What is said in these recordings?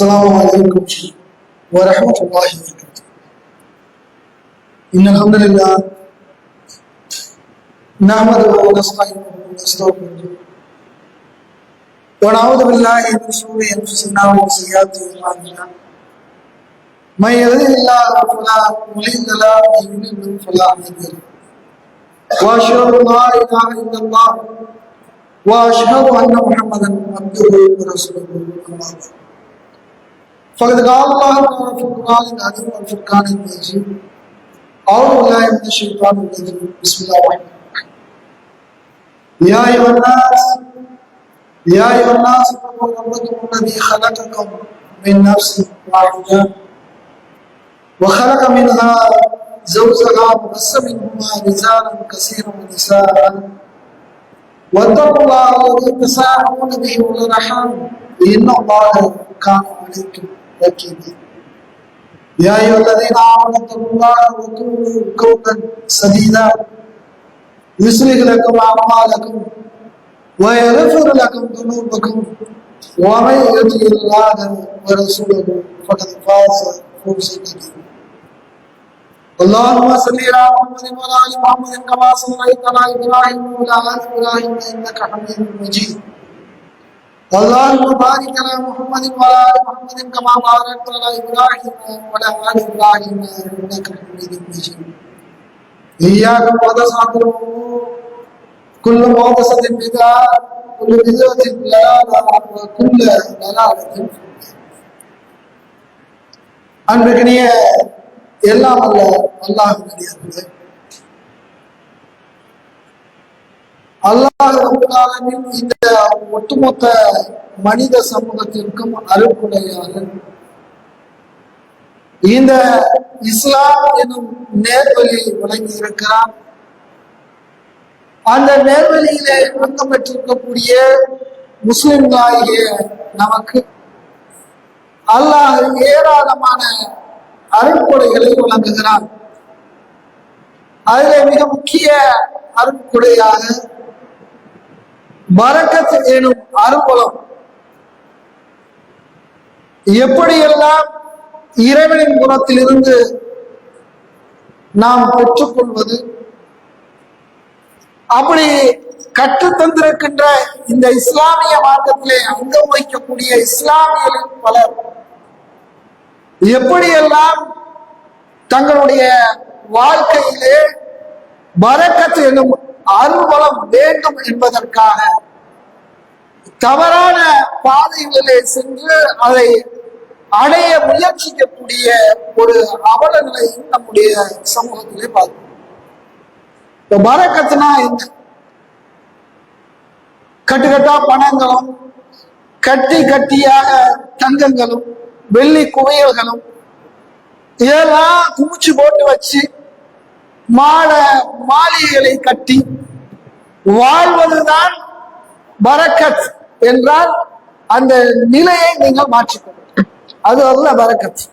السلام عليكم ورحمة الله وبركاته. إن الحمد لله نحمده ونستعينه ونستغفره. ونعوذ بالله من شرور أنفسنا ومن سيئات أعمالنا. من يهده الله فلا مضل له ومن يضلل فلا هادي له. وأشهد أن لا إله إلا الله وأشهد أن محمدا عبده ورسوله. أما بعد فقد قال الله تعالى في القرآن العظيم والفرقان المجيد أعوذ بالله من الشيطان الرجيم. بسم الله الرحمن الرحيم. يا أيها الناس يا أيها الناس اتقوا ربكم الذي خلقكم من نفس واحدة. وخلق منها زوجها وبث منهما رجالا كثيرا ونساء. واتقوا الله الذي تساءلون به والأرحام. إن الله كان عليكم رقيبا يا أيها الذين آمنوا اتقوا الله وقولوا قولا سديدا. يصلح لكم أعمالكم ويغفر لكم ذنوبكم. ومن يطع الله ورسوله فقد فاز فوزا كبيرا اللهم صل على محمد وعلى آل محمد كما صليت على إبراهيم وعلى آل إبراهيم إنك حميد مجيد. اللهم بارك على محمد وعلى ال محمد كما باركت على ابراهيم وعلى ال ابراهيم انك حميد مجيد اياك محدثات الامور كل محدثه بدعه كل بدعه ضلاله وكل ضلاله في النار அன்பிற்கினிய எல்லாம் அல்ல அல்லாஹ் நடிகார்களே அல்லாஹ் இந்த ஒட்டுமொத்த மனித சமூகத்திற்கும் அருள்குடையாக இந்த இஸ்லாம் எனும் நேர்வழி வழங்கி இருக்கிறார் அந்த நேர்வழியிலே அங்கம் பெற்றிருக்கக்கூடிய முஸ்லிம்களாகிய நமக்கு. அல்லாஹ் ஏராளமான அருட்கொடைகளை வழங்குகிறார் அதில் மிக முக்கிய அருட்கொடையாக பரக்கத் எனும் அருள்பலம் எப்படியெல்லாம் இறைவனின் குணத்திலிருந்து நாம் பெற்றுக்கொள்வது? அப்படி கற்றுத்தந்திருக்கின்ற இந்த இஸ்லாமிய மார்க்கத்திலே அங்கம் வைக்கக்கூடிய இஸ்லாமியரின் பலர் எப்படியெல்லாம் தங்களுடைய வாழ்க்கையிலே பரக்கத்து என்னும் அருள்வளம் வேண்டும் என்பதற்காக தவறான பாதைகளிலே சென்று அதை அடைய முயற்சிக்கக்கூடிய ஒரு அவல நிலையும் நம்முடைய சமூகத்திலே பார்க்கிறோம். இந்த பரக்கத்துனா என்ன? கட்டுக்கட்டா பணங்களும் கட்டி கட்டியாக தங்கங்களும் வெள்ளி குவையல்களும் இதெல்லாம் குமிச்சு போட்டு வச்சு மாட மாளிகைகளை கட்டி வாழ்வதுதான் பரக்கத் என்றால் அந்த நிலையை நீங்கள் மாற்றிக்கொள்ள அது அல்ல பரக்கத்.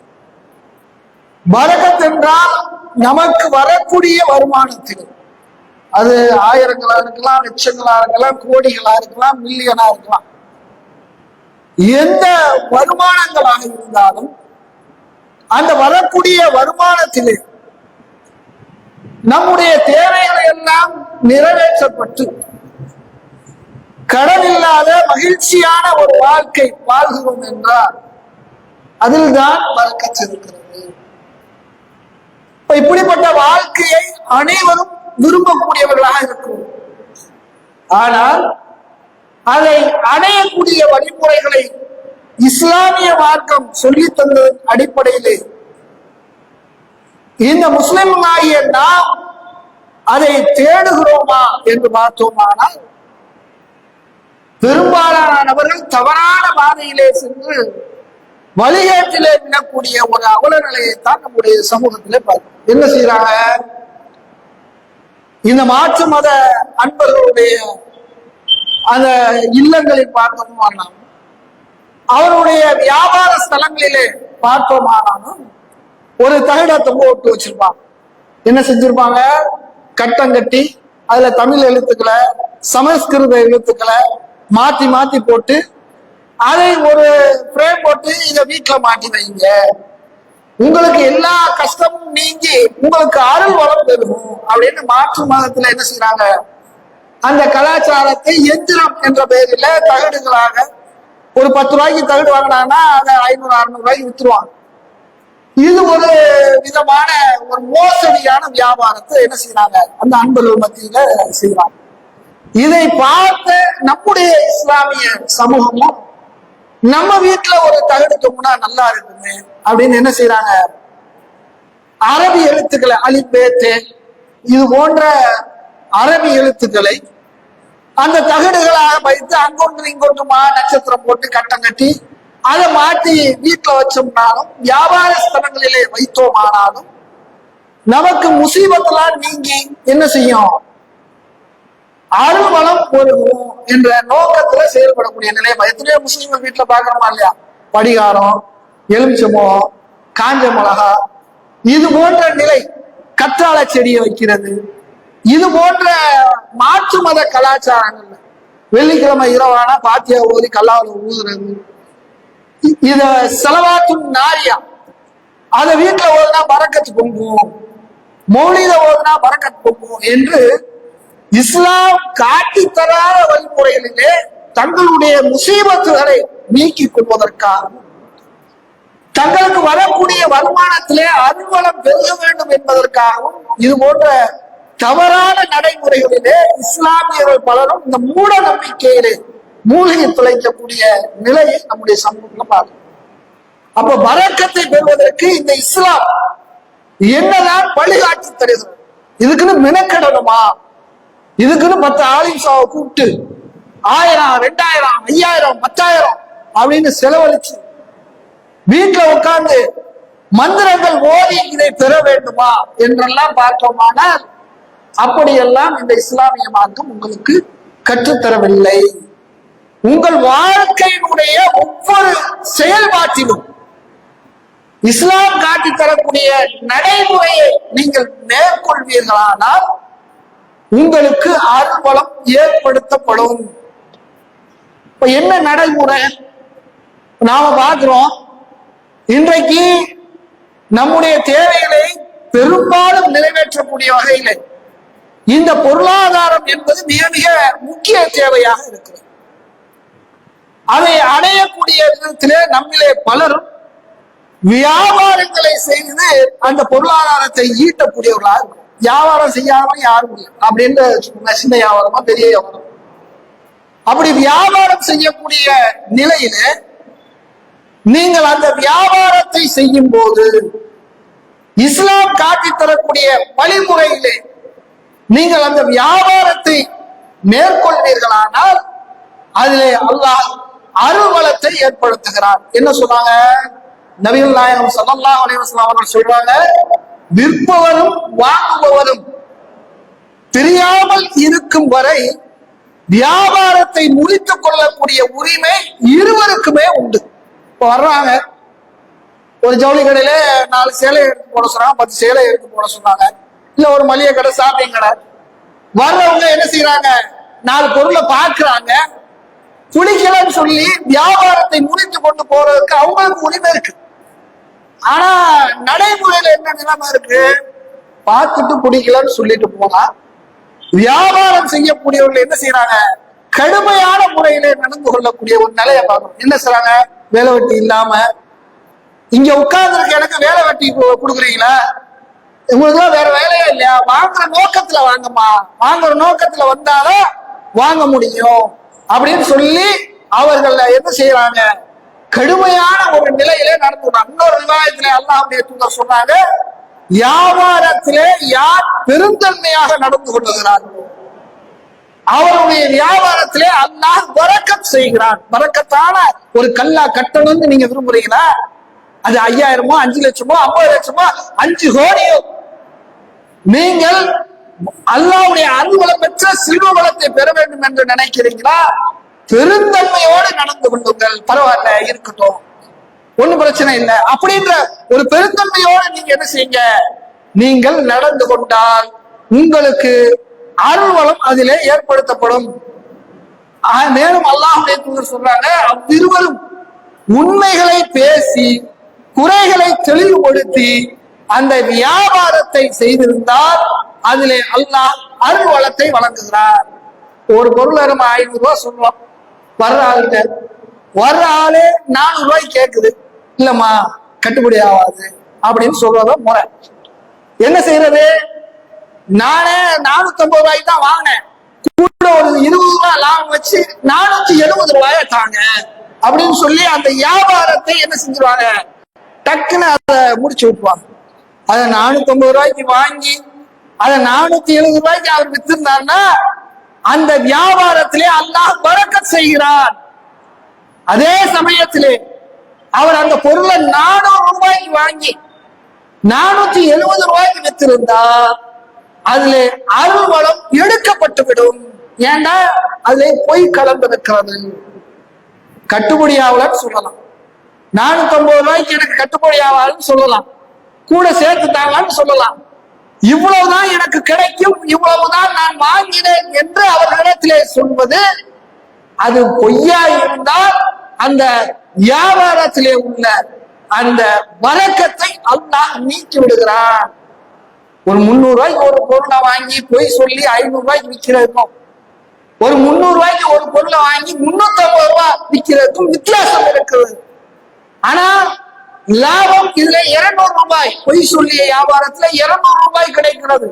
பரக்கத் என்றால் நமக்கு வரக்கூடிய வருமானத்தில். அது ஆயிரங்களா இருக்கலாம் லட்சங்களா இருக்கலாம் கோடிகளா இருக்கலாம் மில்லியனா இருக்கலாம். எந்த வருமானங்களாக இருந்தாலும் அந்த வரக்கூடிய வருமானத்திலே நம்முடைய தேவைகளை எல்லாம் நிறைவேற்றப்பட்டு கடன் மகிழ்ச்சியான ஒரு வாழ்க்கை வாழ்கிறோம் என்றால் அதில் தான் வழக்கச் இப்ப இப்படிப்பட்ட வாழ்க்கையை அனைவரும் விரும்பக்கூடியவர்களாக இருக்கும் ஆனால் அதை அடையக்கூடிய வழிமுறைகளை இஸ்லாமிய மார்க்கம் சொல்லி தந்ததன் அடிப்படையிலே இந்த முஸ்லிம்களாகிய நாம் அதை தேடுகிறோமா என்று பார்த்தோமானால் பெரும்பாலான நபர்கள் தவறான பாதையிலே சென்று வழிகேட்டிலே விடக்கூடிய ஒரு அவல நிலையைத்தான் நம்முடைய சமூகத்திலே பார்க்கணும் என்ன செய்யறாங்க இந்த மாற்று மத அன்பர்களுடைய அந்த இல்லங்களில் பார்த்தோமானாலும் அவருடைய வியாபார ஸ்தலங்களிலே பார்த்தோமானாலும் ஒரு தகடா தொங்க விட்டு வச்சிருப்பாங்க. என்ன செஞ்சிருப்பாங்க? கட்டம் கட்டி அதுல தமிழ் எழுத்துக்களை சமஸ்கிருத எழுத்துக்களை மாத்தி மாத்தி போட்டு அதை ஒரு ஃப்ரேம் போட்டு இத வீட்டுல மாட்டி வைங்க. உங்களுக்கு எல்லா கஷ்டமும் நீங்கி உங்களுக்கு அருள் வளம் பெறும் அப்படின்னு மாற்று மாதத்துல என்ன செய்யறாங்க அந்த கலாச்சாரத்தை எந்திரம் என்ற பெயரில் தகடுகளாக ஒரு பத்து ரூபாய்க்கு தகடு வாங்கினாங்கன்னா அதை ஐநூறு அறுநூறு ரூபாய்க்கு வித்துருவாங்க. இது ஒரு விதமான ஒரு மோசடியான வியாபாரத்தை என்ன செய்யறாங்க அந்த அன்பர்கள் மத்தியில செய்யறாங்க இதை பார்த்த நம்முடைய இஸ்லாமிய சமூகமும் நம்ம வீட்டுல ஒரு தகடு தொங்குனா நல்லா இருக்குமே அப்படின்னு என்ன செய்யறாங்க அரபி எழுத்துக்களை அலிபேத்து இது போன்ற அரபி எழுத்துக்களை அந்த தகடுகளாக வைத்து அங்கொன்று இங்கொன்றுமா நட்சத்திரம் போட்டு கட்டம் கட்டி அதை மாட்டி வீட்டுல வச்சோம்னாலும் வியாபார ஸ்தலங்களிலே வைத்தோமானாலும் நமக்கு முசீபத்தெல்லாம் நீங்கி என்ன செய்யும்? அருள்வளம் பெருகும் என்ற நோக்கத்துல செயல்படக்கூடிய நிலை எத்தனையோ முஸ்லீம்கள் வீட்டுல பாக்குறோமா இல்லையா? படிகாரம் எலுமிச்சம்பழம் காஞ்ச மிளகா இது போன்ற நிலை கற்றாழை செடியை வைக்கிறது. இது போன்ற மாற்று மத கலாச்சாரங்கள் வெள்ளிக்கிழமை இரவானா பாத்தியா ஓதி கல்லாவில் ஊதுறது. இத செலவாத்தும் நாரியா. அத வீட்டுல ஓதுனா பறக்கத்து பொங்கும். மௌலித ஓதுனா பறக்கத்து பொங்கும் என்று இஸ்லாம் காட்டி தராத வழிமுறைகளிலே தங்களுடைய முசீபத்துகளை நீக்கிக் கொள்வதற்காகவும் தங்களுக்கு வரக்கூடிய வருமானத்திலே அருள்வளம் பெருக வேண்டும் என்பதற்காகவும் இது போன்ற தவறான நடைமுறைகளிலே இஸ்லாமியர்கள் பலரும் இந்த மூட நம்பிக்கையிலே மூளையை துளைக்கக்கூடிய நிலையை நம்முடைய சமூகத்துல பார்க்கணும் அப்ப வரக்கத்தை பெறுவதற்கு இந்த இஸ்லாம் என்னதான் வழிகாட்டி தருகிறது? இதுக்குன்னு மெனக்கடணுமா? இதுக்குன்னு பத்து ஆலிம்சாவை கூப்பிட்டு ஆயிரம் ரெண்டாயிரம் ஐயாயிரம் பத்தாயிரம் அப்படின்னு செலவழிச்சு வீட்டுல உட்கார்ந்து மந்திரங்கள் ஓதி இதை பெற வேண்டுமா என்றெல்லாம் பார்த்தோமானால் அப்படியெல்லாம் இந்த இஸ்லாமிய மார்க்கம் உங்களுக்கு கற்றுத்தரவில்லை. உங்கள் வாழ்க்கையினுடைய ஒவ்வொரு செயல்பாட்டிலும் இஸ்லாம் காட்டி தரக்கூடிய நடைமுறையை நீங்கள் மேற்கொள்வீர்களானால் உங்களுக்கு அருள்வளம் ஏற்படுத்தப்படும். இப்ப என்ன நடைமுறை? நாம பாக்குறோம் இன்றைக்கு நம்முடைய தேவைகளை பெரும்பாலும் நிறைவேற்றக்கூடிய வகையில் இந்த பொருளாதாரம் என்பது மிக மிக முக்கிய தேவையாக இருக்கிறது. அதை அடையக்கூடிய விதத்திலே நம்மிலே பலரும் வியாபாரங்களை செய்து அந்த பொருளாதாரத்தை ஈட்டக்கூடியவர்களாக இருக்கும் வியாபாரம் செய்யாம யாரும் இல்லை. அப்படின்னு சின்ன வியாபாரமா பெரிய வியாபாரம். அப்படி வியாபாரம் செய்யக்கூடிய நிலையில நீங்கள் அந்த வியாபாரத்தை செய்யும் போது இஸ்லாம் காட்டித் தரக்கூடிய வழிமுறையிலே நீங்கள் அந்த வியாபாரத்தை மேற்கொள்வீர்களானால் அதிலே அல்லாஹ் அருள்வளத்தை ஏற்படுத்துகிறார். என்ன சொன்னாங்க? நபிகள் நாயகம் ஸல்லல்லாஹு அலைவாஸ்லாம் அவர்கள் சொல்றாங்க விற்பவரும் வாங்குபவரும் தெரியாமல் இருக்கும் வரை வியாபாரத்தை முடித்துக் கொள்ளக்கூடிய உரிமை இருவருக்குமே உண்டு. இப்போ வர்றாங்க. ஒரு ஜவுளி கடையில நாலு சேலை எடுத்து போட சொன்னாங்க பத்து சேலை எடுத்து போட சொன்னாங்க. இல்ல ஒரு மளிகை கடை ஷாப்பிங் கடை. வர்றவங்க என்ன செய்யறாங்க நாலு பொருளை பார்க்கறாங்க. குளிக்கலன்னு சொல்லி வியாபாரத்தை முடித்து கொண்டு போறதுக்கு அவங்களுக்கு உரிமை இருக்கு. ஆனா நடைமுறையில என்ன நிலைமை இருக்கு? பார்த்துட்டு பிடிக்கலன்னு சொல்லிட்டு போனா வியாபாரம் செய்யக்கூடியவர்கள் என்ன செய்யறாங்க கடுமையான முறையில நடந்து கொள்ளக்கூடிய ஒரு நிலையை பார்க்கணும். என்ன செய்றாங்க? வேலை வெட்டி இல்லாம. இங்க உட்கார்ந்துருக்க எனக்கு வேலை வெட்டி கொடுக்குறீங்களா? உங்களுக்கு வேற வேலையே இல்லையா? வாங்குற நோக்கத்துல வாங்கம்மா. வாங்குற நோக்கத்துல வந்தாதான் வாங்க முடியும். அப்படின்னு சொல்லி அவர்கள் என்ன செய்யறாங்க? கடுமையான ஒரு நிலையிலே நடந்து இன்னொரு விவாதத்திலே அல்லாஹ்வுடைய தூதர் சொன்னாங்க வியாபாரத்திலே யார் பெருந்தன்மையாக நடந்து கொள்ளுகிறார்களோ அவருடைய வியாபாரத்திலே அல்லாஹ் வரக்கத் செய்கிறான். வரக்கத்தான ஒரு கல்லா கட்டணும்னு நீங்க விரும்புறீங்களா? அது ஐயாயிரமோ அஞ்சு லட்சமோ ஐம்பது லட்சமோ அஞ்சு கோடியோ. நீங்கள் அல்லாவுடைய அருள்வளம் பெற்ற சில்வ வளத்தை பெற வேண்டும் என்று நினைக்கிறீங்களா? பெருந்தன்மையோடு நடந்து கொள்ளுங்கள். பரவாயில்ல இருக்கட்டும். ஒண்ணும் பிரச்சனை இல்லை. அப்படின்ற ஒரு பெருந்தன்மையோடு நீங்க என்ன செய்யுங்க? நீங்கள் நடந்து கொண்டால் உங்களுக்கு அருள்வளம் அதிலே ஏற்படுத்தப்படும். மேலும் அல்லாஹுடைய தூதர் சொல்றாங்க அவ்விருவரும் உண்மைகளை பேசி குறைகளை தெளிவுபடுத்தி அந்த வியாபாரத்தை செய்திருந்தால் அதிலே அல்லாஹ் அருள் வளத்தை வழங்குகிறார். ஒரு பொருளை நம்ம ஐநூறு ரூபா சொல்றோம் வர்ற ஆளுகிட்ட வர்ற ஆளு நானூறு ரூபாய் கேட்குது. இல்லம்மா கட்டுப்படி ஆகாது அப்படின்னு சொல்றத முறை. என்ன செய்யறது? நானே நானூத்தி ஐம்பது ரூபாய்க்கு தான் வாங்கினேன். கூட ஒரு இருபது ரூபாய் லாபம் வச்சு நானூத்தி எழுபது ரூபாய தாங்க அப்படின்னு சொல்லி அந்த வியாபாரத்தை என்ன செஞ்சிருவாங்க? டக்குன்னு அதை முடிச்சு விட்டுவாங்க அதை நானூத்தி ஐம்பது ரூபாய்க்கு வாங்கி அதை நானூத்தி எழுபது ரூபாய்க்கு அவர் வித்திருந்தார்னா அந்த வியாபாரத்திலே அல்லாஹ் பறக்க செய்கிறார். அதே சமயத்திலே அவர் அந்த பொருளை நானூறு ரூபாய்க்கு வாங்கி நானூத்தி எழுபது ரூபாய்க்கு வித்திருந்தா அதுல அருள்வளம் எடுக்கப்பட்டு விடும் ஏன்னா அதுல பொய் கலந்திருக்கிறது. கட்டுப்படி ஆகலன்னு சொல்லலாம். நானூத்தி ஐம்பது ரூபாய்க்கு எனக்கு கட்டுப்படி ஆகலன்னு சொல்லலாம். கூட சேர்த்து தாங்களான்னு சொல்லலாம். இவ்வளவுதான் எனக்கு கிடைக்கும் இவ்வளவுதான் நான் வாங்கினேன் என்று அவர்களிடத்திலே சொல்வது அது பொய்யா இருந்தால் அந்த வியாபாரத்திலே உள்ள அந்த வழக்கத்தை அல்லாஹ் நீக்கி விடுகிறான். ஒரு முந்நூறு ரூபாய்க்கு ஒரு பொருளை வாங்கி பொய் சொல்லி ஐநூறு ரூபாய்க்கு விற்கிறதுக்கும் ஒரு முந்நூறு ரூபாய்க்கு ஒரு பொருளை வாங்கி முன்னூத்தி ஐம்பது ரூபாய் விற்கிறதுக்கும் வித்தியாசம் இருக்குது. ஆனா லாபம் இதுல இருநூறு ரூபாய் பொய் சொல்லிய வியாபாரத்துல இருநூறு ரூபாய் கிடைக்கிறது.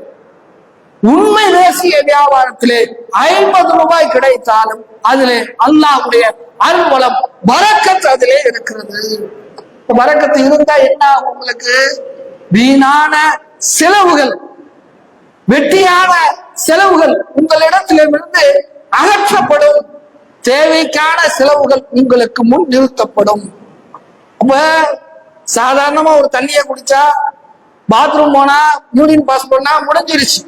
உண்மை தேசிய வியாபாரத்திலே ஐம்பது ரூபாய் கிடைத்தாலும் அதிலே அல்லாவுடைய அன்பலம் வரக்கத்து அதிலே இருக்கிறது. வரக்கத்து இருந்தா என்ன ஆகும் உங்களுக்கு? வீணான செலவுகள் வெட்டியான செலவுகள் உங்களிடத்திலிருந்து அகற்றப்படும். தேவைக்கான செலவுகள் உங்களுக்கு முன் நிறுத்தப்படும். அப்ப சாதாரணமா ஒரு தண்ணியை குடிச்சா பாத்ரூம் போனா யூரின் பாஸ் பண்ணா முடிஞ்சிருச்சு.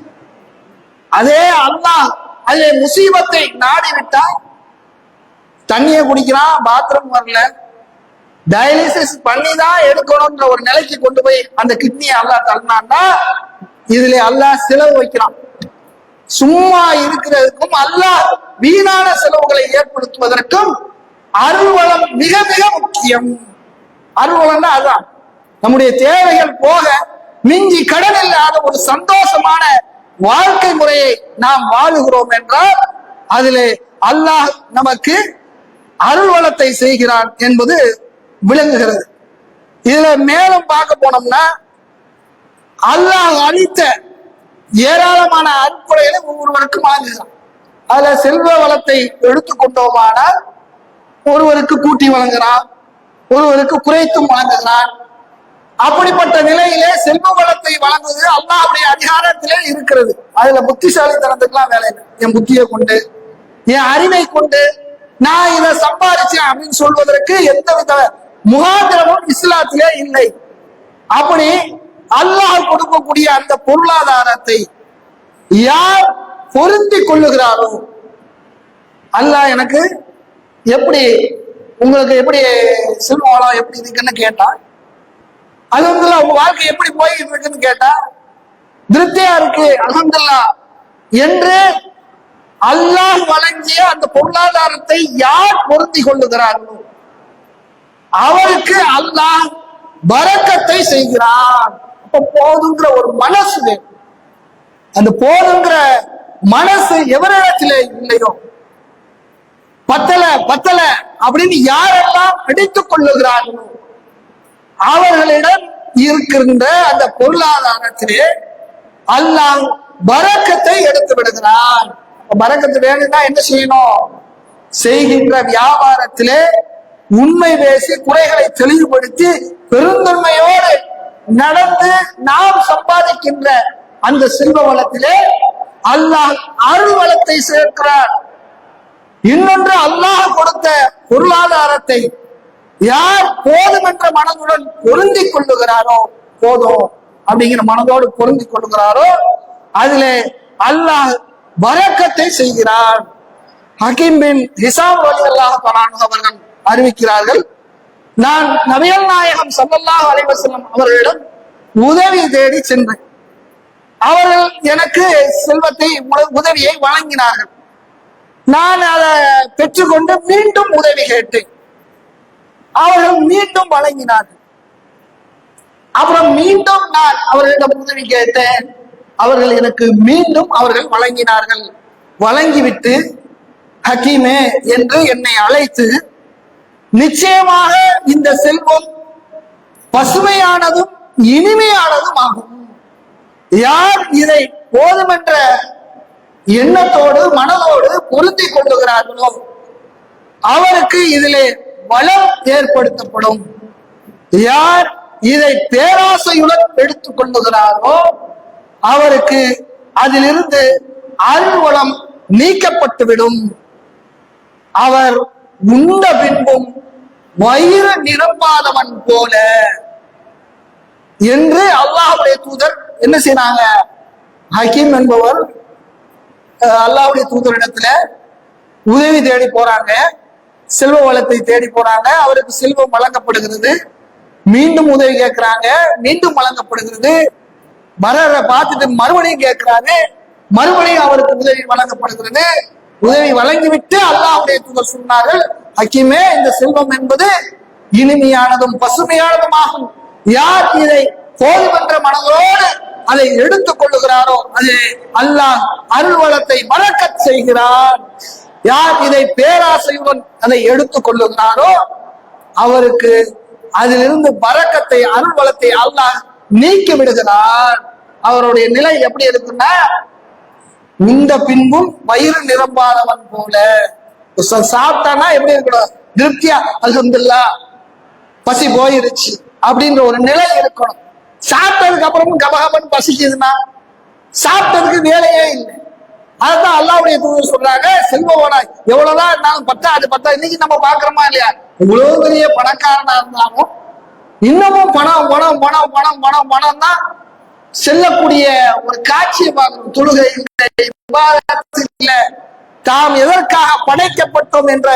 அதே அல்லாஹ் அதிலே முசீபத்தை நாடி விட்டா தண்ணியை குடிக்கிறான் பாத்ரூம் வரல. டயாலிசிஸ் பண்ணி தான் எடுக்கணும்ன்ற ஒரு நிலைக்கு கொண்டு போய் அந்த கிட்னியை அல்லாஹ் தள்ளினான்னா இதுல அல்லாஹ் செலவு வைக்கிறான். சும்மா இருக்கிறதுக்கும் அல்லாஹ் வீணான செலவுகளை ஏற்படுத்துவதற்கும் அருள்வளம் மிக மிக முக்கியம். அருள்வளம்னா அதுதான் நம்முடைய தேவைகள் போக மிஞ்சி கடன் இல்லாத ஒரு சந்தோஷமான வாழ்க்கை முறையை நாம் வாழுகிறோம் என்றால் அதிலே அல்லாஹ் நமக்கு அருள் வளத்தை செய்கிறான் என்பது விளங்குகிறது. இதுல மேலும் பார்க்க போனோம்னா அல்லாஹ் அளித்த ஏராளமான அருட்கொடைகளை ஒவ்வொருவருக்கும் வாங்குகிறான் அதுல செல்வ வளத்தை எடுத்துக்கொண்டோமானால் ஒருவருக்கு கூட்டி வழங்குகிறான் ஒருவருக்கு குறைத்தும் வழங்குகிறான். அப்படிப்பட்ட நிலையிலே செல்வ வளத்தை வழங்குவது அல்லாவுடைய அதிகாரத்திலே இருக்கிறது. அதுல புத்திசாலித்தனத்துக்குலாம் வேலை இல்லை. என் புத்தியை கொண்டு என் அறிவை கொண்டு நான் இதை சம்பாதிச்சேன் அப்படின்னு சொல்வதற்கு எந்த வித முகாந்திரமும் இஸ்லாத்திலே இல்லை. அப்படி அல்லாஹ் கொடுக்கக்கூடிய அந்த பொருளாதாரத்தை யார் பொருந்தி கொள்ளுகிறாரோ அல்லாஹ் எனக்கு எப்படி உங்களுக்கு எப்படி செல்வ வளம் எப்படி இருக்குன்னு கேட்டான் அலமதுல்லா உங்க வாழ்க்கை எப்படி போயிட்டு இருக்குன்னு கேட்டா திருப்தியா இருக்கு அலமதுல்லா. என்று அல்லாஹ் வழங்கிய அந்த பொருளாதாரத்தை யார் பொருந்தி கொள்ளுகிறார்களோ அவருக்கு அல்லாஹ் வரக்கத்தை செய்கிறான். அப்ப போதுங்கிற ஒரு மனசு வேணும். அந்த போதுங்கிற மனசு எவரிடத்தில் இல்லையோ? பத்தல பத்தல அப்படின்னு யாரெல்லாம் அடித்துக் கொள்ளுகிறார்களோ? அவர்களிடம் இருக்கின்ற அந்த பொருளாதாரத்திலே அல்லாஹ் பறக்கத்தை எடுத்து விடுகிறான். பறக்கத்து வேணும்னா என்ன செய்யணும்? செய்கின்ற வியாபாரத்திலே உண்மை பேசி குறைகளை தெளிவுபடுத்தி பெருந்தன்மையோடு நடந்து நாம் சம்பாதிக்கின்ற அந்த செல்வ வளத்திலே அல்லாஹ் அருள் வளத்தை சேர்க்கிறார் இன்னொன்று அல்லாஹ் கொடுத்த பொருளாதாரத்தை யார் போதும் என்ற மனதுடன் பொருந்தி கொள்ளுகிறாரோ போதும் அப்படிங்கிற மனதோடு பொருந்தி கொள்ளுகிறாரோ அதுல அல்லாஹ் வரக்கத்தை செய்கிறார் ஹக்கீம் பின் ஹிசாம் அலி அல்லாஹ் அவர்கள் அறிவிக்கிறார்கள் நான் நபியல் நாயகம் சல்லல்லாஹ் அலைவசல்லம் அவர்களிடம் உதவி தேடி சென்றேன். அவர்கள் எனக்கு செல்வத்தை உதவியை வழங்கினார்கள். நான் அதை பெற்றுக்கொண்டு மீண்டும் உதவி கேட்டேன். அவர்கள் மீண்டும் வழங்கினார்கள். அப்புறம் மீண்டும் நான் அவர்களிடம் உதவி கேட்டேன். அவர்கள் எனக்கு மீண்டும் அவர்கள் வழங்கினார்கள். வழங்கிவிட்டு ஹக்கீமே என்று என்னை அழைத்து நிச்சயமாக இந்த செல்வம் பசுமையானதும் இனிமையானதும் ஆகும். யார் இதை போதுமென்ற எண்ணத்தோடு மனதோடு பொருந்தி கொள்ளுகிறார்களோ அவருக்கு இதிலே வளம் ஏற்படுத்தப்படும். யார் இதை பேராசையுடன் எடுத்துக் கொள்ளுகிறாரோ அவருக்கு அதிலிருந்து அருள்வளம் நீக்கப்பட்டுவிடும். அவர் உண்ட பின்பும் வயிறு நிரம்பாதவன் போல. என்று அல்லாஹுடைய தூதர் என்ன செய்யறாங்க ஹக்கீம் என்பவர் அஹ், தூதரிடத்துல உதவி தேடி போறாங்க. செல்வ வளத்தை தேடி போறாங்க. அவருக்கு செல்வம் வழங்கப்படுகிறது. மீண்டும் உதவி கேட்கிறாங்க மீண்டும் வழங்கப்படுகிறது. மரரை பார்த்துட்டு மறுபடியும் கேட்கிறாங்க மறுபடியும் அவருக்கு உதவி வழங்கப்படுகிறது. உதவி வழங்கிவிட்டு அல்லாஹ்வுடைய தூதர் சொன்னார்கள் ஹக்கீமே இந்த செல்வம் என்பது இனிமையானதும் பசுமையானதுமாகும். யார் இதை போதுமென்ற மனதோடு அதை எடுத்துக் கொள்ளுகிறாரோ அது அல்லாஹ் அருள்வளத்தை வளத்தை செய்கிறான். யார் இதை பேராசையுடன் அதை எடுத்துக் கொள்ளுகிறாரோ அவருக்கு அதிலிருந்து பறக்கத்தை அருள்வளத்தை அல்லாஹ் நீக்கி விடுகிறார். அவருடைய நிலை எப்படி இருக்குன்னா இந்த பின்பும் வயிறு நிரம்பாதவன் போல. சாப்பிட்டானா எப்படி இருக்கணும்? திருப்தியா? அல்ஹம்துல்லா. பசி போயிருச்சு. அப்படின்ற ஒரு நிலை இருக்கணும். சாப்பிட்டதுக்கு அப்புறமும் கபகபன் பசிக்குதுன்னா சாப்பிட்டதுக்கு வேலையே இல்லை. அதுதான் அல்லாவுடைய தூதர் சொல்றாங்க செல்வவனா எவ்வளவுதான் இருந்தாலும் பத்தா அது பத்தா இன்னைக்கு நம்ம பாக்குறோமா இல்லையா? இவ்வளவு பெரிய பணக்காரனா இருந்தாலும் இன்னமும் பணம் பணம் பணம் பணம் பணம் பணம் தான் செல்லக்கூடிய ஒரு காட்சியை பார்க்கணும். தொழுகை இல்லை இல்லை தாம் எதற்காக படைக்கப்பட்டோம் என்ற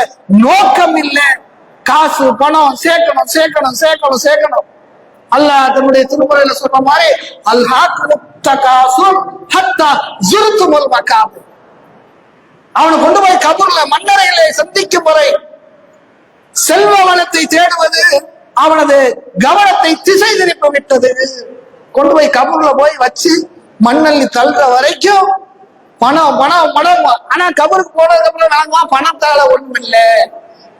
நோக்கம் இல்லை. காசு பணம் சேர்க்கணும் சேர்க்கணும் சேர்க்கணும் சேர்க்கணும். அல்லாஹ் தன்னுடைய திருமுறையில சொன்ன மாதிரி அல்ஹாக் முத்தகாசுர் ஹத்தா ஜுருத்துமுல் மகாபு. அவனை கொண்டு போய் கபூர்ல மன்னரையிலே சந்திக்கும் வரை செல்வ வளத்தை தேடுவது அவனது கவனத்தை திசை திருப்பி விட்டது. கொண்டு போய் கபூர்ல போய் வச்சு மண்ணள்ளி தள்ளுற வரைக்கும் பணம் பணம் பணம். ஆனா கபருக்கு போனதுக்கு அப்புறம் நாங்க பணத்தால ஒண்ணும் இல்லை.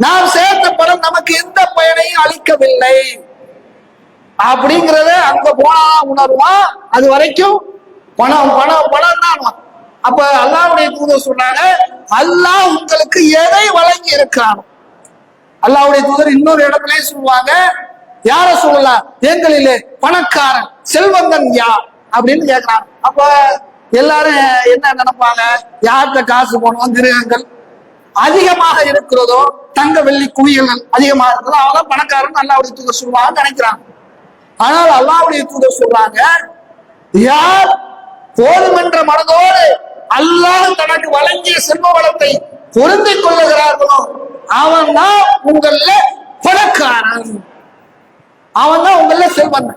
நாம் சேர்த்த பணம் நமக்கு எந்த பயனையும் அளிக்கவில்லை. அப்படிங்கிறத அங்க போனா உணர்வான். அது வரைக்கும் பணம் பணம் பணம் தான். அப்ப அல்லாவுடைய தூதர் சொன்னாங்க அல்லாஹ் உங்களுக்கு எதை வழங்கி இருக்கிறானோ. அல்லாஹ்வுடைய தூதர் இன்னொரு இடத்துலயே சொல்லுவாங்க யார சொல்லலாம் எங்களிலே பணக்காரன் செல்வந்தன் யார்? அப்படின்னு கேக்குறாங்க. அப்ப எல்லாரும் என்ன நினைப்பாங்க? யார்கிட்ட காசு போனோம் கிரகங்கள் அதிகமாக இருக்கிறதோ தங்க வெள்ளி குவியல்கள் அதிகமாக இருக்கிறதோ அவன் பணக்காரன் அல்லாஹ்வுடைய தூதர் சொல்லுவாங்க நினைக்கிறாங்க. ஆனால் அல்லாவுடைய தூதர் சொல்றாங்க யார் போதுமென்ற மனதோடு அல்லாஹ் தனக்கு வழங்கிய செல்வ வளத்தை பொருந்திக் கொள்ளுகிறார்களோ அவன் தான் உங்கள பணக்காரன். அவன் தான் உங்கள செல்வன்.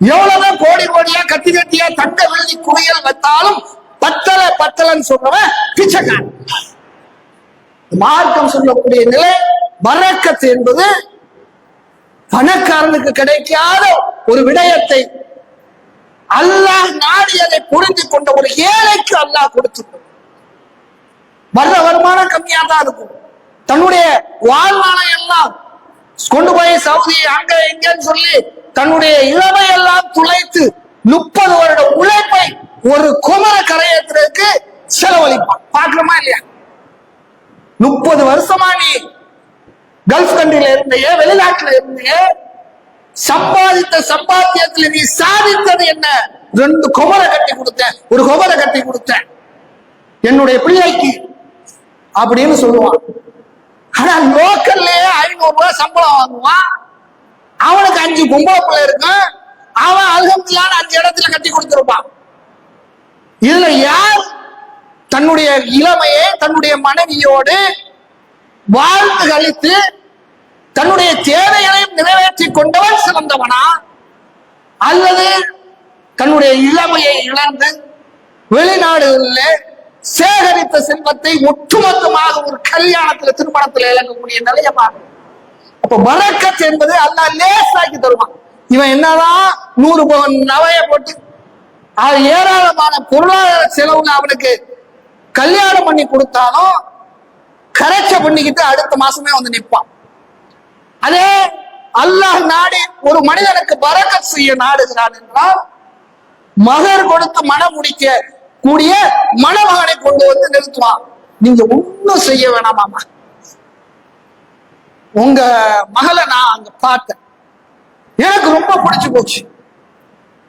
எவ்வளவுதான் கோடி கோடியா கட்டி கட்டியா தங்க வெள்ளி குவியல் வைத்தாலும் பத்தல பத்தலன்னு சொல்றவன் பிச்சைக்காரன். மார்க்கம் சொல்லக்கூடிய நிலை வரக்கத்து என்பது பணக்காரனுக்கு கிடைக்காத ஒரு விடயத்தை அல்லாஹ் நாடி அதை புரிந்து கொண்ட ஒரு ஏழைக்கு அல்லாஹ் கொடுத்துருக்கும். வர்ற வருமானம் கம்மியா தான் இருக்கும். தன்னுடைய வாழ்நாளை எல்லாம் கொண்டு போய் சவுதி அங்க எங்கன்னு சொல்லி தன்னுடைய இளமை எல்லாம் துளைத்து முப்பது வருட உழைப்பை ஒரு குமர கரையத்திற்கு செலவழிப்பான். பாக்குறோமா இல்லையா? முப்பது வருஷமா நீ கல்ஃப் கண்ட்ரில இருந்தீங்க வெளிநாட்டுல இருந்தீங்க சம்பாதித்த சம்பாத்தியத்துல நீ சாதித்தது என்ன? ரெண்டு கொமரை கட்டி கொடுத்தேன். ஒரு கொமரை கட்டி கொடுத்தேன். என்னுடைய பிள்ளைக்கு அப்படின்னு சொல்லுவான். ஆனா லோக்கல்லே ஐநூறு ரூபாய் சம்பளம் வாங்குவான். அவனுக்கு அஞ்சு பொம்பளை பிள்ளை இருக்கும். அவன் அல்ஹம்துலில்லாஹ்னு அஞ்சு இடத்துல கட்டி கொடுத்துருப்பான். இதுல யார் தன்னுடைய இளமையை தன்னுடைய மனைவியோடு வாழ்ந்து கழித்து தன்னுடைய தேவைகளையும் நிறைவேற்றி கொண்டவன் சிறந்தவனா? அல்லது தன்னுடைய இளமையை இழந்து வெளிநாடுகளில் சேகரித்த செல்வத்தை ஒட்டுமொத்தமாக ஒரு கல்யாணத்துல திருமணத்துல இழக்கக்கூடிய நிலைய பார்க்கணும் அப்ப பரக்கத் என்பது அல்லா லேசாக்கி தருவான். இவன் என்னதான் நூறு பவன் நவைய போட்டு அது ஏராளமான பொருளாதார செலவுல அவனுக்கு கல்யாணம் பண்ணி கொடுத்தாலும் கரைச்ச பண்ணிக்கிட்டு அடுத்த மாசமே வந்து நிற்பான் அதே அல்லாஹ் நாடி ஒரு மனிதனுக்கு பரக்கத் செய்ய நாடுகிறான் என்றால் மகர் கொடுத்து மனம் முடிக்க கூடிய மணமகனை கொண்டு வந்து நிறுத்துவான். நீங்க ஒண்ணும் செய்ய வேணாமாமா உங்க மகளை நான் அங்க பார்த்தேன். எனக்கு ரொம்ப பிடிச்சு போச்சு.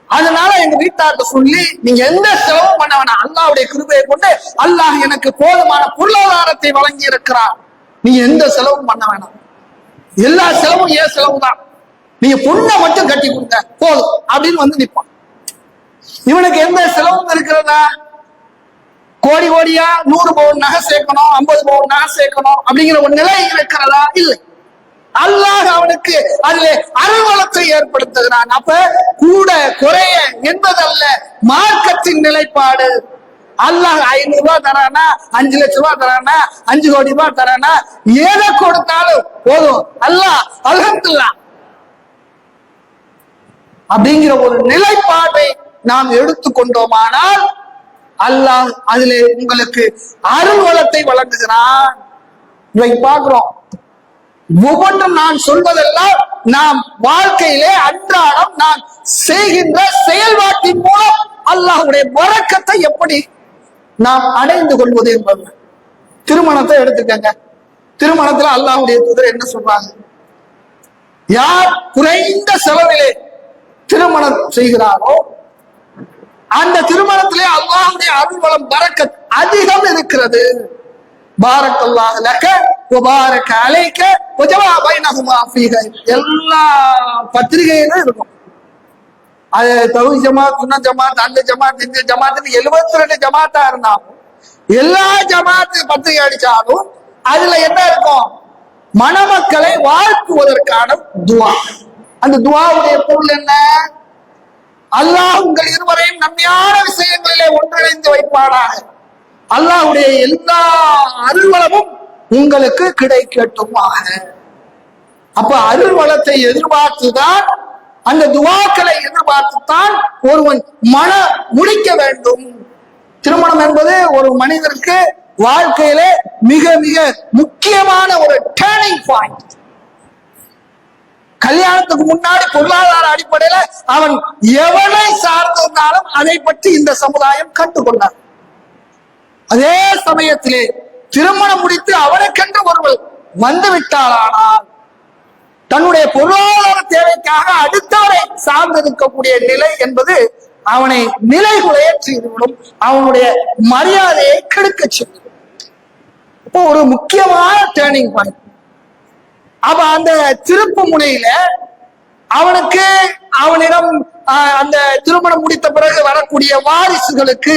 அதனால எங்க வீட்டார்ட்ட சொல்லி நீங்க எந்த செலவும் பண்ண வேணாம். அல்லாவுடைய கிருபையை கொண்டு அல்லாஹ் எனக்கு போதுமான பொருளாதாரத்தை வழங்கி இருக்கிறார் நீங்க எந்த செலவும் பண்ண வேணாம். எல்லா செலவும் ஏன் செலவு தான். நீங்க பொண்ணை மட்டும் கட்டி கொடுங்க போதும் அப்படின்னு வந்து நிற்பான் இவனுக்கு எந்த செலவும் இருக்கிறதா? கோடி கோடியா நூறு பவுன் நகை சேர்க்கணும் ஐம்பது பவுன் நகை சேர்க்கணும் அப்படிங்கிற ஒரு நிலை இருக்கிறதா? இல்லை. அல்லாஹ் அவனுக்கு அதுல அருள்வளத்தை ஏற்படுத்துகிறான். அப்ப கூட குறைய என்பதல்ல மார்க்கத்தின் நிலைப்பாடு. அல்லாஹ் ஐநூறு ரூபாய் தரானா அஞ்சு லட்சம் ரூபாய் தரானா அஞ்சு கோடி ரூபாய் தரானா எதை கொடுத்தாலும் போதும். அல்லாஹ் அல்ஹம்துலில்லாஹ் அப்படிங்கிற ஒரு நிலைப்பாட்டை நாம் எடுத்துக்கொண்டோமானால் அல்லாஹ் அதிலே உங்களுக்கு அருள் வளத்தை வழங்குகிறான். இதை பார்க்கிறோம். ஒவ்வொன்றும் நான் சொல்வதெல்லாம் நாம் வாழ்க்கையிலே அன்றாடம் நான் செய்கின்ற செயல்பாட்டின் மூலம் அல்லாஹுடைய வரக்கத்தை எப்படி நாம் அடைந்து கொள்வது என்பது. திருமணத்தை எடுத்துக்கங்க. திருமணத்துல அல்லாஹுடைய தூதர் என்ன சொல்றாங்க? யார் குறைந்த செலவிலே திருமணம் செய்கிறாரோ அந்த திருமணத்திலே அல்லாஹுடைய அருள்வளம் பறக்க அதிகம் இருக்கிறது. பாரக் அல்லாஹ் லக வபாரக அலைக எல்லா பத்திரிகையிலும் இருக்கும். அது தவி ஜமாத் சுன்ன ஜமாத் அந்த ஜமாத் இந்த ஜமாத்துன்னு எழுபத்தி ரெண்டு ஜமாத்தா இருந்தாலும் எல்லா ஜமாத்து பத்திரிகை அடிச்சாலும் அதுல என்ன இருக்கும்? மணமக்களை வாழ்த்துவதற்கான துவா. அந்த துவாவுடைய பொருள் என்ன? அல்லாஹ் உங்கள் இருவரையும் நன்மையான விஷயங்களிலே ஒன்றிணைந்து வைப்பானாக. அல்லாஹ்வுடைய எல்லா அருள்வளமும் உங்களுக்கு கிடைக்கட்டுமாக. அப்ப அருள்வளத்தை எதிர்பார்த்துதான் அந்த துவாக்களை எதிர்பார்த்துத்தான் ஒருவன் மன முடிக்க வேண்டும். திருமணம் என்பது ஒரு மனிதருக்கு வாழ்க்கையிலே மிக மிக முக்கியமான ஒரு டேர்னிங் பாயிண்ட் கல்யாணத்துக்கு முன்னாடி பொருளாதார அடிப்படையில அவன் எவனை சார்ந்திருந்தாலும் அதை பற்றி இந்த சமுதாயம் கண்டுகொண்டார் அதே சமயத்திலே திருமணம் முடித்து அவனுக்கென்று ஒருவர் வந்து விட்டாளானால் தன்னுடைய பொருளாதார தேவைக்காக அடுத்தவரை சார்ந்திருக்கக்கூடிய நிலை என்பது அவனை நிலை செய்துவிடும். அவனுடைய மரியாதையை கெடுக்க செய்யும். இப்போ ஒரு முக்கியமான டேர்னிங் பாயிண்ட் அப்ப அந்த திருப்பு முனையில அவனுக்கு அவனிடம் ஆஹ், அந்த திருமணம் முடித்த பிறகு வரக்கூடிய வாரிசுகளுக்கு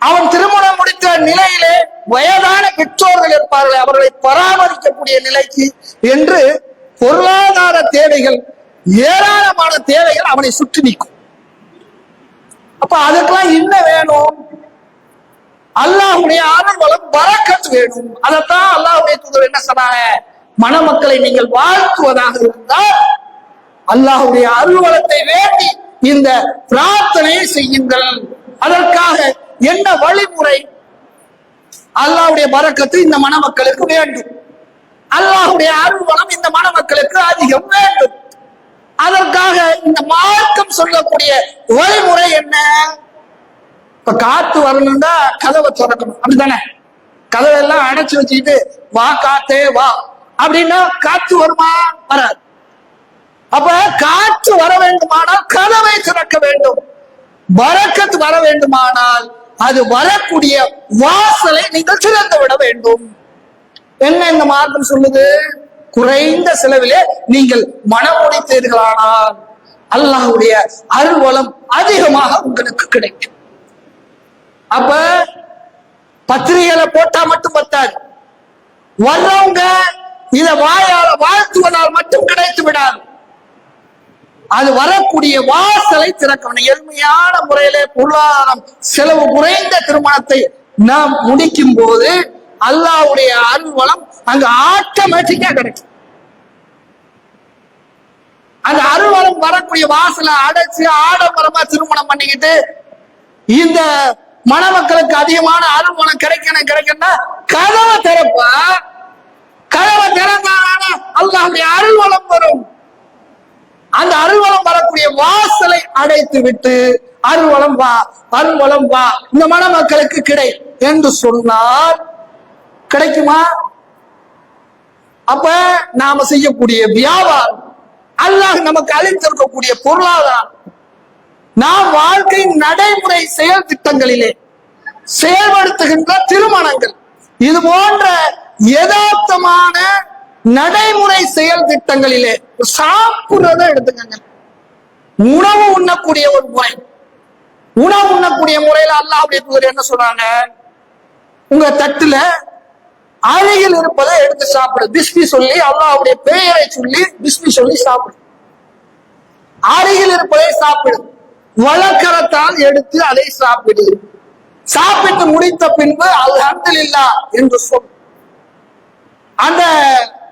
அவன் திருமணம் முடித்த நிலையிலே வயதான பெற்றோர்கள் இருப்பார்கள். அவர்களை பராமரிக்கக்கூடிய நிலைக்கு என்று பொருளாதார தேவைகள் ஏராளமான தேவைகள் அவனை சுற்றி நிற்கும். அப்ப அதுக்கெல்லாம் என்ன வேணும்? அல்லாஹுடைய அருள் வளம் பரக்கத் வேணும். அதைத்தான் அல்லாஹுடைய தூதர் என்ன சொன்னாங்க? மணமக்களை நீங்கள் வாழ்த்துவதாக இருந்தால் அல்லாஹுடைய அருள்வளத்தை வேண்டி இந்த பிரார்த்தனையை செய்யுங்கள். அதற்காக என்ன வழிமுறை? அல்லாஹுடைய பறக்கத்து இந்த மணமக்களுக்கு வேண்டும். அல்லாஹுடைய அருள் வளம் இந்த மணமக்களுக்கு அதிகம் வேண்டும். அதற்காக இந்த மார்க்கம் சொல்லக்கூடிய வழிமுறை என்ன? இப்ப காத்து வரணும்னா கதவை திறக்கணும். அப்படிதானே கதவெல்லாம் அடைச்சு வச்சுக்கிட்டு வா காத்தே வா. அப்படின்னா காத்து வருமா? வராது. அப்ப காற்று வர வேண்டுமானால் கதவை திறக்க வேண்டும். வரக்கத்து வர வேண்டுமானால் அது வரக்கூடிய வாசலை நீங்கள் திறந்து விட வேண்டும். என்ன இந்த மார்க்கம் சொல்லுது? குறைந்த செலவிலே நீங்கள் மனமுடித்தீர்களானால் அல்லாஹ்வுடைய அல்லாஹுடைய வளம் அதிகமாக உங்களுக்கு கிடைக்கும். அப்ப பத்திரிகையில போட்டா மட்டும் பத்தாது. வர்றவங்க இத வாயால வாழ்த்துவதால் மட்டும் கிடைத்து விடாது. அது வரக்கூடிய வாசலை திறக்கணும். எளிமையான முறையிலே பொருளாதாரம் செலவு குறைந்த திருமணத்தை நாம் முடிக்கும் போது அல்லாஹ்வுடைய அருள் வளம் அங்க ஆட்டோமேட்டிக்கா கிடைக்கும். அந்த அருள்வளம் வரக்கூடிய வாசலை அடைச்சு ஆடம்பரமா திருமணம் பண்ணிக்கிட்டு இந்த மணமக்களுக்கு அதிகமான அருள்வளம் கிடைக்கணும் கிடைக்கணும்னா கதவை திறப்பா? கதவை திறந்தான அல்லாவுடைய அருள்வளம் வரும். அந்த அருள்வளம் வரக்கூடிய வாசலை அடைத்து விட்டு அருள்வளம் வா அருள்வளம் வா இந்த மணமக்களுக்கு கிடை என்று சொன்னால் கிடைக்குமா? அப்ப நாம செய்யக்கூடிய வியாபாரம் அல்லாஹ் நமக்கு அளித்திருக்கக்கூடிய பொருளாதாரம். நாம் வாழ்க்கை நடைமுறை செயல் திட்டங்களிலே செயல்படுத்துகின்ற திருமணங்கள். இது போன்ற யதார்த்தமான நடைமுறை செயல் திட்டங்களிலே சாப்பிடுறத எடுத்துக்கங்க. உணவு உண்ணக்கூடிய ஒரு முறை. உணவு உண்ணக்கூடிய முறையில அல்லாஹ் அப்படி என்ன சொல்றாங்க. உங்க தட்டுல அருகில் இருப்பதை எடுத்து சாப்பிடு. பிஸ்மி சொல்லி அல்லாவுடைய பெயரை சொல்லி பிஸ்மி சொல்லி சாப்பிடு. அருகில் இருப்பதை சாப்பிடு. வழக்கரத்தால் எடுத்து அதை சாப்பிடு. சாப்பிட்டு முடித்த பின்பு அல்ஹம்துலில்லா என்று சொல். அந்த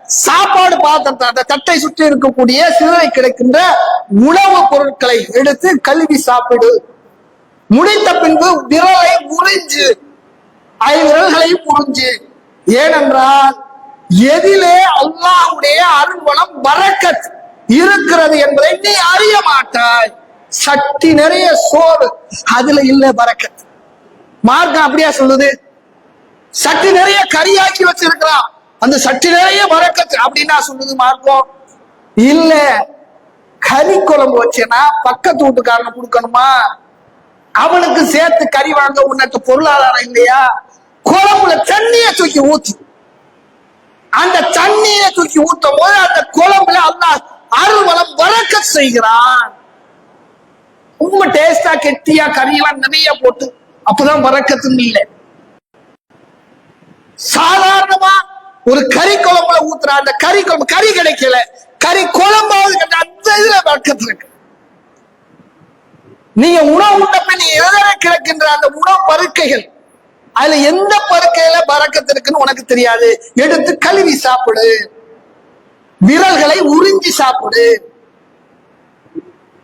சாப்பாடு பாத்திரத்தை அந்த தட்டை சுற்றி இருக்கக்கூடிய சிறுவை கிடைக்கின்ற உணவுப் பொருட்களை எடுத்து கழுவி சாப்பிடு. முடித்த பின்பு விரலை உறிஞ்சு ஐவிரல்களையும் உறிஞ்சு. ஏனென்றால் எதிலே அல்லாஹுடைய அருள்வளம் வரக்கத் இருக்கிறது என்பதை நீ அறிய மாட்டாய். சட்டி நிறைய சோறு அதுல இல்ல பரக்கத். மார்க்கம் அப்படியா சொல்லுது? சட்டி நிறைய கறியாக்கி வச்சிருக்கிறான். அந்த சட்டி நிறைய வரக்கத்து அப்படின்னா சொல்லுது மார்க்கம்? இல்ல கறி குழம்பு வச்சேன்னா பக்கத்து வீட்டுக்காரனை கொடுக்கணுமா? அவனுக்கு சேர்த்து கறி வாங்க உனக்கு பொருளாதாரம் இல்லையா? குழம்புல தண்ணிய தூக்கி ஊத்தி. அந்த தண்ணிய தூக்கி ஊத்தும் போது அந்த குழம்புல அல்லாஹ் அருள்வளம் வறக்க செய்கிறான். ரொம்ப டேஸ்டா கெட்டியா கறியெல்லாம் நிறைய போட்டு அப்பதான் வரக்கத்துன்னு இல்லை. சாதாரணமா ஒரு கறி குழம்புல ஊத்துற அந்த கறி குழம்பு கறி கிடைக்கல. கறி குழம்பாவது அந்த இதுல வழக்கத்து இருக்கு. நீங்க உணவு உண்டப்ப நீ எதிர கிடக்கின்ற அந்த உணவு பருக்கைகள் அதுல எந்த பருக்கையில பறக்கத்து இருக்குன்னு உனக்கு தெரியாது. எடுத்து கழுவி சாப்பிடு. விரல்களை உறிஞ்சி சாப்பிடு.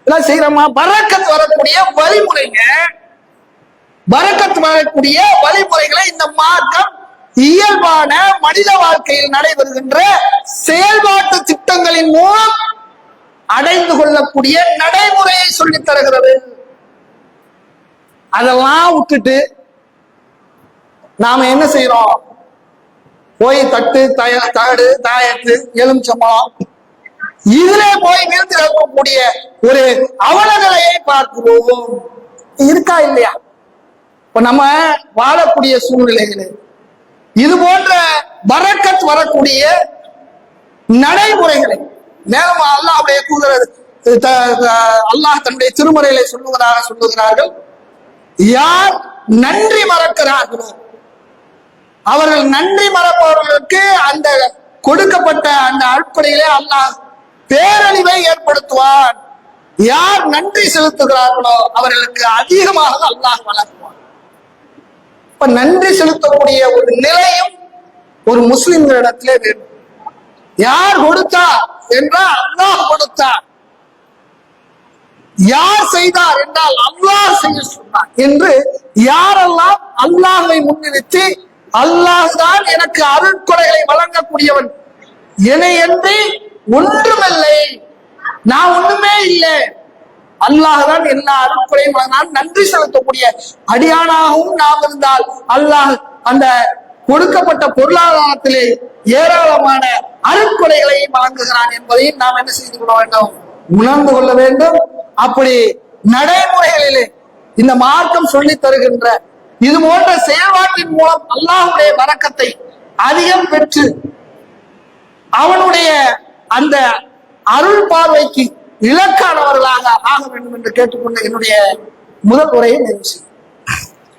இதெல்லாம் செய்யறோமா? பறக்கத்து வரக்கூடிய வழிமுறைங்க. பறக்கத்து வரக்கூடிய வழிமுறைகளை இந்த மார்க்கம் இயல்பான மனித வாழ்க்கையில் நடைபெறுகின்ற செயல்பாட்டு திட்டங்களின் மூலம் அடைந்து கொள்ளக்கூடிய நடைமுறையை சொல்லித் தருகிறது. அதெல்லாம் விட்டுட்டு நாம என்ன செய்யறோம் போய் தட்டு தய தகடு தாயத்து எலுமிச்சம்பழம். இதுல போய் வீழ்ந்து இருக்கக்கூடிய ஒரு அவலநிலையை பார்க்கிறோம். இருக்கா இல்லையா? இப்ப நம்ம வாழக்கூடிய சூழ்நிலைகள் இது போன்ற வரக்கத் வரக்கூடிய நடைமுறைகளை மேலும் அல்லாஹ் தூதர் த- த- அல்லாஹ் தன்னுடைய திருமுறையிலே சொல்லுவதாக சொல்லுகிறார்கள். யார் நன்றி மறக்கிறார்களோ அவர்கள் நன்றி மறப்பவர்களுக்கு அந்த கொடுக்கப்பட்ட அந்த அடிப்படையிலே அல்லாஹ் பேரழிவை ஏற்படுத்துவான். யார் நன்றி செலுத்துகிறார்களோ அவர்களுக்கு அதிகமாக அல்லாஹ் வழங்குவான். இப்ப நன்றி செலுத்தக்கூடிய ஒரு நிலையும் ஒரு முஸ்லிம்களிடத்திலே வேண்டும் யார் கொடுத்தா என்றால் அல்லாஹ் கொடுத்தார் யார் செய்தார் என்றால் அல்லாஹ் செய்ய சொன்னார் என்று யாரெல்லாம் அல்லாஹை முன்னிறுத்தி அல்லாஹ் தான் எனக்கு அருட்கொடைகளை வழங்கக்கூடியவன். என்னை என்று ஒன்றுமில்லை. நான் ஒண்ணுமே இல்லை. அல்லாஹ் தான் எல்லா அருட்கொடையும் வழங்கினான். நன்றி செலுத்தக்கூடிய அடியானாகவும் நாம் இருந்தால் அல்லாஹ் அந்த கொடுக்கப்பட்ட பொருளாதாரத்திலே ஏராளமான அருட்கொடைகளை வழங்குகிறான் என்பதையும் நாம் என்ன செய்து கொள்ள வேண்டும்? உணர்ந்து கொள்ள வேண்டும். அப்படி நடைமுறைகளிலே இந்த மார்க்கம் சொல்லி தருகின்ற இது போன்ற செயல்பாட்டின் மூலம் அல்லாஹுடைய வரக்கத்தை அதிகம் பெற்று அவனுடைய அந்த அருள் பார்வைக்கு இலக்கானவர்களாக ஆக வேண்டும் என்று கேட்டுக்கொண்ட என்னுடைய முதல் உரையை நிறைவு